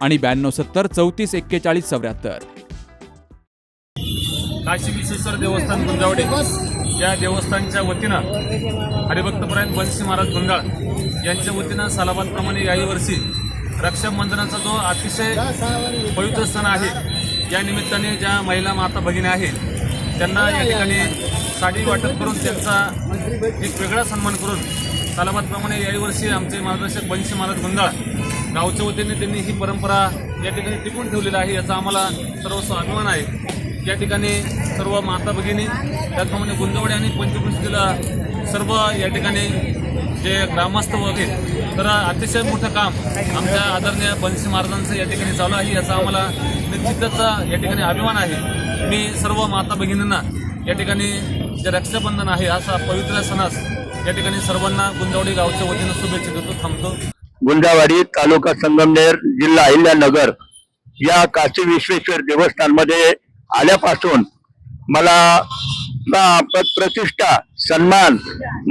आणि ब्याण्णव सत्तर चौतीस एक्केचाळीस चौऱ्याहत्तर. काशी विश्वेश्वर देवस्थान गुंजावडे. या देवस्थानच्या वतीनं हरिभक्तपरायण बंशी महाराज गुंजाळ यांच्या वतीनं सालाबादप्रमाणे याही वर्षी रक्षाबंधनाचा जो अतिशय पवित्र सण आहे या निमित्ताने ज्या महिला माता भगिनी आहेत त्यांना या ठिकाणी साडी वाटप करून त्यांचा एक वेगळा सन्मान करून सालाबादप्रमाणे याही वर्षी आमचे मार्गदर्शक बंशी महाराज गुंजाळ गावच्या वतीने त्यांनी ही परंपरा या ठिकाणी टिकून ठेवलेली आहे याचा आम्हाला सर्वस्व अभिमान आहे. या ठिकाणी सर्व माता भगिनी त्याचप्रमाणे गुंजवडे आणि पंचकृष्टीला सर्व या ठिकाणी जे ग्रामस्थ वगैरे तर अतिशय मोठं काम आमच्या आदरणीय बनसी महाराजांचं या ठिकाणी चालू आहे याचा आम्हाला निश्चितच या ठिकाणी अभिमान आहे. मी सर्व माता भगिनींना या ठिकाणी जे रक्षाबंधन आहे असा पवित्र सणास या ठिकाणी सर्वांना गुंजवडी गावच्या वतीनं शुभेच्छा देतो थांबतो. गुंजावाडी तालुका संगमनेर जिल्हा अहिल्यानगर या काशी विश्वेश्वर देवस्थानमध्ये आल्यापासून मला प्रतिष्ठा सन्मान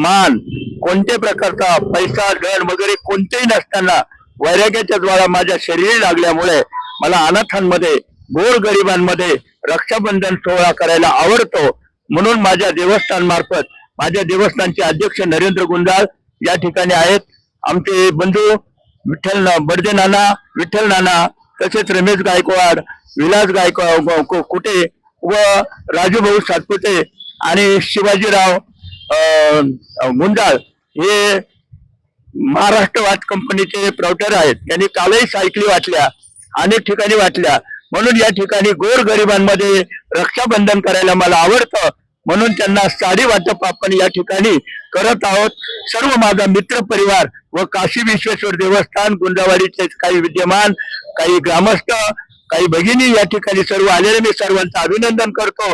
मान कोणत्या प्रकारचा पैसा धन वगैरे कोणतेही नसताना वैराग्याच्या द्वारा माझ्या शरीरी लागल्यामुळे मला अनाथांमध्ये गोर गरिबांमध्ये रक्षाबंधन सोहळा करायला आवडतो. म्हणून माझ्या देवस्थान मार्फत माझ्या देवस्थानचे अध्यक्ष नरेंद्र गुंडाळ या ठिकाणी आहेत. आमचे बंधू विठ्ठल ना- बडदे नाना विठ्ठल नाना तसेच रमेश गायकवाड विलास गायकवाड कुठे व राजूभाऊ सातपुते आणि शिवाजीराव गुंजाळ हे महाराष्ट्र वाच कंपनीचे प्राउटर आहेत. त्यांनी कालही सायकली वाटल्या अनेक ठिकाणी वाटल्या. म्हणून या ठिकाणी गोर गरिबांमध्ये रक्षाबंधन करायला मला आवडतं. म्हणून त्यांना साडी वाटप आपण या ठिकाणी करत आहोत. सर्व माझा मित्र परिवार व काशी विश्वेश्वर देवस्थान गुंजावाडीचे काही विद्यमान काही ग्रामस्थ काही भगिनी या ठिकाणी सर्व आलेले मी सर्वांचं अभिनंदन करतो.